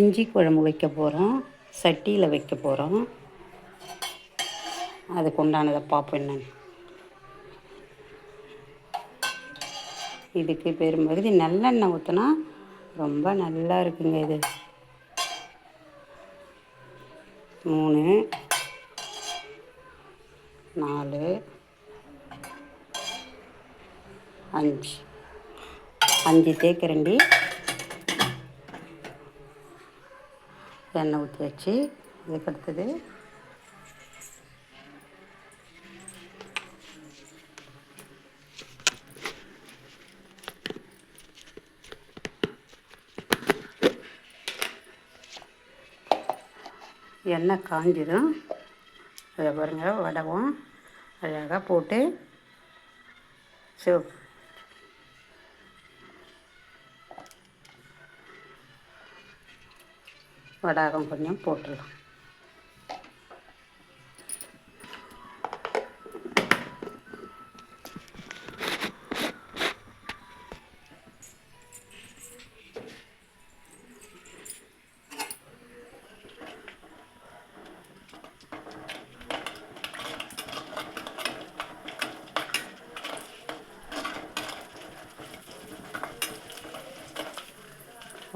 இஞ்சி குழம்பு வைக்க போகிறோம் சட்டியில் வைக்க போகிறோம் அதுக்கு உண்டானதை பார்ப்போம் என்னென்னு. இதுக்கு பெரும்பகுதி நல்லெண்ணெய் ஊற்றினா ரொம்ப நல்லா இருக்குங்க இது. மூணு நாலு அஞ்சு. அஞ்சு தேக்கரண்டி எண்ணெய் ஊற்றி வச்சு இதுக்கு அடுத்தது எண்ணெய் காஞ்சிடும். அதை பாருங்கள் வடவும் அழகாக போட்டு சிவப்பு வடாகம் கொஞ்சம் போட்டுடலாம்.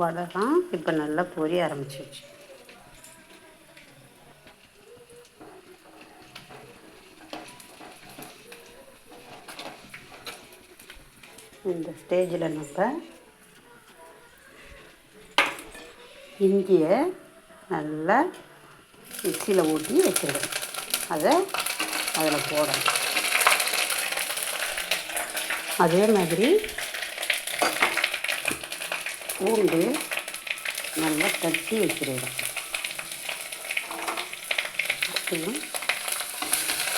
வடகம் இப்போ நல்லா பொரிய ஆரம்பிச்சிருச்சு. இந்த ஸ்டேஜில் நம்ம இஞ்சியை நல்லா மிக்சியில் ஊட்டி வச்சிருக்கோம். அதை அதில் போடணும். அதே மாதிரி பூண்டு நல்லா தட்டி வச்சுருக்கோம் இதையும்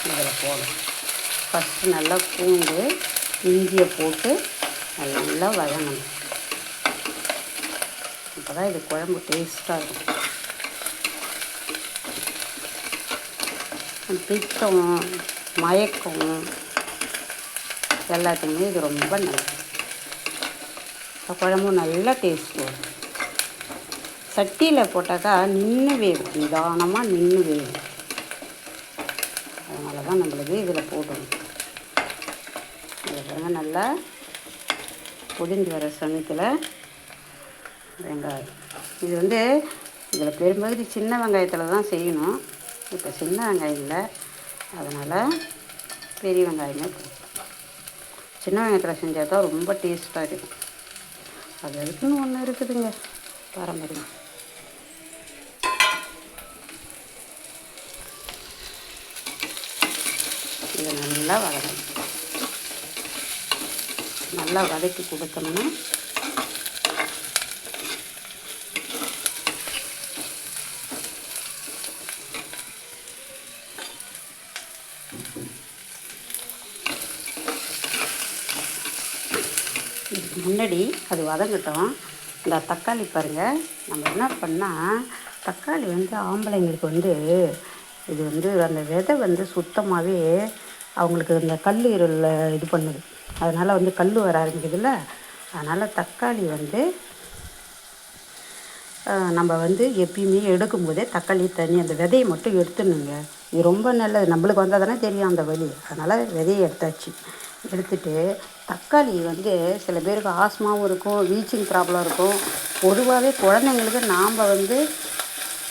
இதில் போடணும். ஃபஸ்ட்டு நல்லா பூண்டு இஞ்சியை போட்டு நல்லா வதங்கணும். அப்போ தான் இது குழம்பு டேஸ்ட்டாக இருக்கும். பித்தம் மயக்கம் எல்லாத்துக்குமே இது ரொம்ப நல்லது. குழம்பும் நல்லா டேஸ்ட் வரும் சட்டியில் போட்டாக்கா நின்று வேகும் நிதானமாக நின்று வேகும் அதனால தான் நம்மளுக்கு இதில் போடணும். இதை நல்லா பொதிஞ்சு வர சமயத்தில் வெங்காயம். இது வந்து இதில் பெரும்பகுதி சின்ன வெங்காயத்தில் தான் செய்யணும். இப்போ சின்ன வெங்காயம் இல்லை. அதனால் பெரிய வெங்காயமே சின்ன வெங்காயத்தில் செஞ்சால் தான் ரொம்ப டேஸ்ட்டாக இருக்கும். அது அதுக்குன்னு ஒன்று இருக்குதுங்க. பாரம்பரியம் இதை நல்லா வதக்கணும். நல்லா வதக்கி கொடுத்தோம்னா இதுக்கு முன்னாடி அது வதங்கட்டும். இந்த தக்காளி பாருங்கள் நம்ம என்ன பண்ணால் தக்காளி வந்து ஆம்பளைங்களுக்கு வந்து இது வந்து அந்த விதை வந்து சுத்தமாகவே அவங்களுக்கு இந்த கல்லீரலில் இது பண்ணுது. அதனால் வந்து கல் வர ஆரம்பிக்குதுல்ல. அதனால் தக்காளி வந்து நம்ம வந்து எப்பயுமே எடுக்கும்போதே தக்காளி தண்ணி அந்த விதையை மட்டும் எடுத்துடணுங்க. இது ரொம்ப நல்லது. நம்மளுக்கு வந்தால் தானே தெரியும் அந்த வழி அதனால் விதையை எடுத்தாச்சு. எடுத்துகிட்டு தக்காளி வந்து சில பேருக்கு ஆஸ்மாவும் இருக்கும் வீச்சிங் ப்ராப்ளம் இருக்கும். பொதுவாகவே குழந்தைங்களுக்கு நாம் வந்து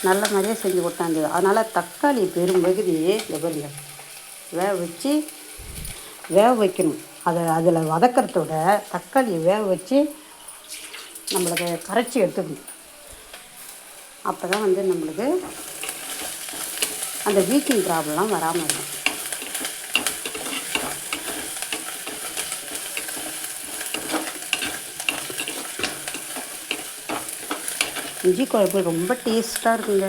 நல்ல மாதிரியே செஞ்சு கொடுத்தாந்து அதனால் தக்காளி பெரும்பகுதி இந்த பாருங்க வேக வச்சு வேக வைக்கணும். அதை அதில் வதக்கிறதோட தக்காளியை வேக வச்சு நம்மளுக்கு கரைச்சி எடுத்துக்கணும். அப்போ தான் வந்து நம்மளுக்கு அந்த வீக்கிங் ப்ராப்ளம்லாம் வராமல் இருக்கும். இஞ்சி குழம்பு ரொம்ப டேஸ்ட்டாக இருக்குங்க.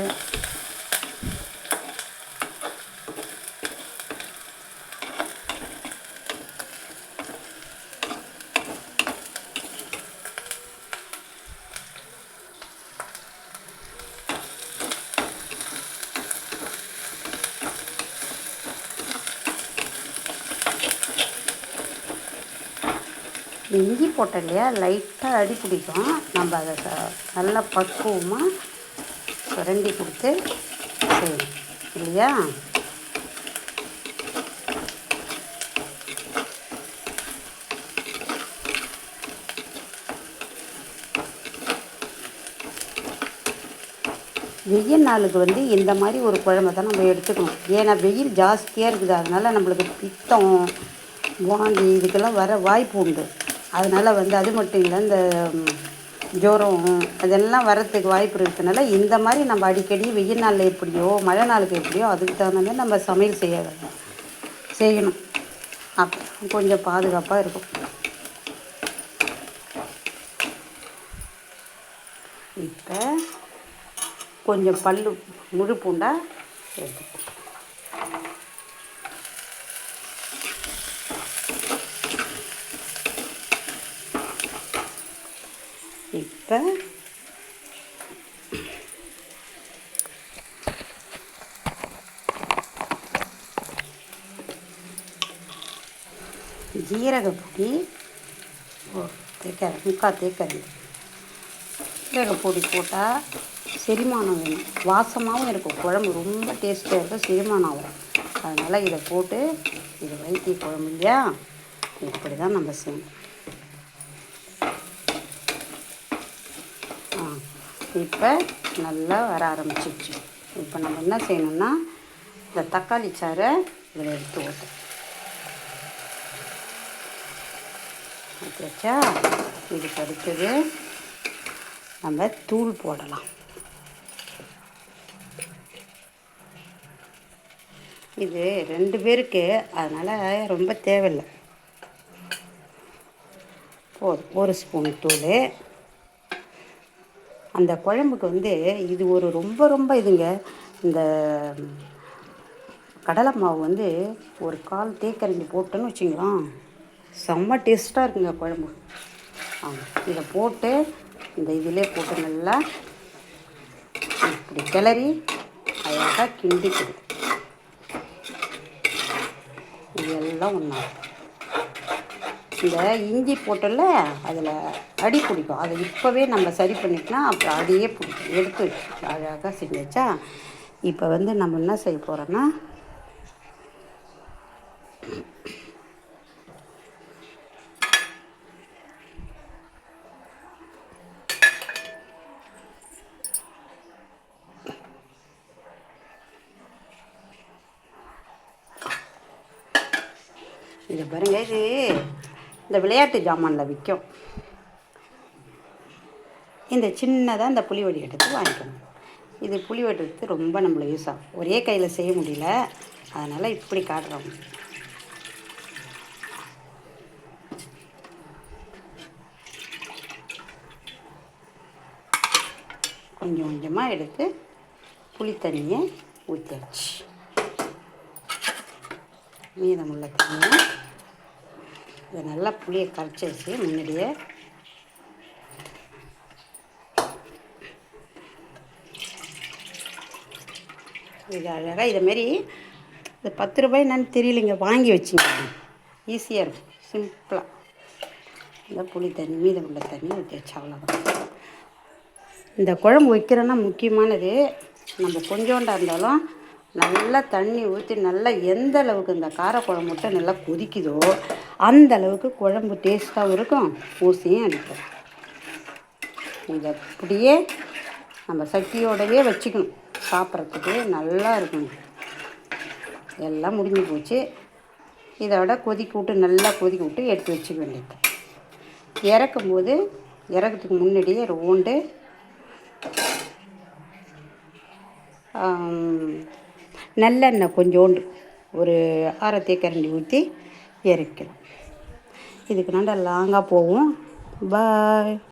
இஞ்சி போட்டோம் இல்லையா லைட்டாக அடி பிடிக்கும். நம்ம அதை நல்லா பக்குவமாக சுரண்டி கொடுத்து செய்யணும். இல்லையா? வெயில் நாளுக்கு வந்து இந்த மாதிரி ஒரு குழம்பை தான் நம்ம எடுத்துக்கணும். ஏன்னா வெயில் ஜாஸ்தியாக இருக்குது? அதனால் நம்மளுக்கு பித்தம் வாந்தி இதுக்கெல்லாம் வர வாய்ப்பு உண்டு. அதனால் வந்து அது மட்டும் இல்லை இந்த ஜோரம் அதெல்லாம் வரத்துக்கு வாய்ப்பு இருக்கிறதுனால இந்த மாதிரி நம்ம அடிக்கடி வெயில் நாளில் எப்படியோ மழை நாளுக்கு எப்படியோ அதுக்கு தகுந்த மாதிரி நம்ம சமையல் செய்ய வேண்டும். செய்யணும். அப்போ கொஞ்சம் பாதுகாப்பாக இருக்கும். இப்போ கொஞ்சம் பல்லு முழு பூண்டா எடுத்து இப்போ ஜீரக பொடி ஓ தேக்க முக்கால் தேக்கரண்டி ஜீரக பொடி போட்டால் செரிமானம் வேணும். வாசமாகவும் இருக்கும். குழம்பு ரொம்ப டேஸ்ட்டாக இருக்கும் செரிமானம் ஆகும். அதனால் இதை போட்டு இது வைத்திய குழம்பு இல்லையா? இப்படி தான் நம்ம செய்யணும். இப்போ நல்லா வர ஆரம்பிச்சிடுச்சு இப்போ நம்ம என்ன செய்யணும்னா இந்த தக்காளி சாறை இதில் எடுத்து ஊற்றணும் ஓகேச்சா வச்சா இதுக்கு அடுத்தது நம்ம தூள் போடலாம். இது ரெண்டு பேருக்கு அதனால் ரொம்ப தேவையில்லை. போதும். ஒரு ஸ்பூன் தூள். அந்த குழம்புக்கு வந்து இது ஒரு ரொம்ப ரொம்ப இதுங்க. இந்த கடலை மாவு வந்து ஒரு கால் தேக்கரண்டி போட்டோன்னு வச்சுங்களேன். செம்ம டேஸ்ட்டாக இருக்குங்க குழம்பு. ஆமாம் இதை போட்டு இந்த இதிலே போட்டு நல்லா இப்படி கிளறி அழகாக கிண்டிக்குது இது எல்லாம் ஒன்றா இந்த இஞ்சி போட்டோம்ல அதில் அடி பிடிக்கும். அதை இப்போவே நம்ம சரி பண்ணிட்டோம்னா அப்புறம் அடியே பிடிக்கும். எடுத்து வச்சு அழகாக செஞ்சு வச்சா இப்போ வந்து நம்ம என்ன செய்ய போகிறோன்னா இது பாருங்க இது. இந்த விளையாட்டு ஜாமானில் விற்கும் இந்த சின்னதாக இந்த புளிவடி எடுத்து வாங்கிக்கணும். இது புளி வெட்டுறது ரொம்ப நம்மளை யூஸ் ஆகும் ஒரே கையில் செய்ய முடியல. அதனால் இப்படி காட்டுறோம். கொஞ்சம் கொஞ்சமாக எடுத்து புளி தண்ணியை ஊற்றியாச்சு மீதமுள்ள தண்ணியை இதை நல்லா புளியை கரைச்சி வச்சு முன்னாடியே இது அழகாக இதைமாரி இது பத்து ரூபாய் என்னன்னு தெரியலைங்க. வாங்கி வச்சுங்க. ஈஸியாக இருக்கும். சிம்பிளாக இந்த புளி தண்ணி உள்ள தண்ணி ஊற்றி வச்சு அவ்வளோதான் இந்த குழம்பு வைக்கிறோன்னா முக்கியமானது நம்ம கொஞ்சோண்டா இருந்தாலும் நல்லா தண்ணி ஊற்றி நல்லா எந்த அளவுக்கு இந்த காரக்குழம்பு மட்டும் நல்லா கொதிக்குதோ அந்த அளவுக்கு குழம்பு டேஸ்ட்டாகவும் இருக்கும். ஊசியும் அடிக்கும் இதை அப்படியே நம்ம சட்டியோடவே வச்சுக்கணும். சாப்பிட்றதுக்கு நல்லா இருக்கணும் எல்லாம் முடிஞ்சு போச்சு. இதோட கொதிக்க விட்டு நல்லா கொதிக்க விட்டு எடுத்து வச்சுக்க வேண்டியது. இறக்கும்போது இறக்கிறதுக்கு முன்னாடியே ரோண்டு நல்லெண்ணெய் கொஞ்சோண்டு ஒரு அரை தேக்கரண்டி ஊற்றி இறக்கலாம் இதுக்கு நல்லா லாங்காக போகும் பாய்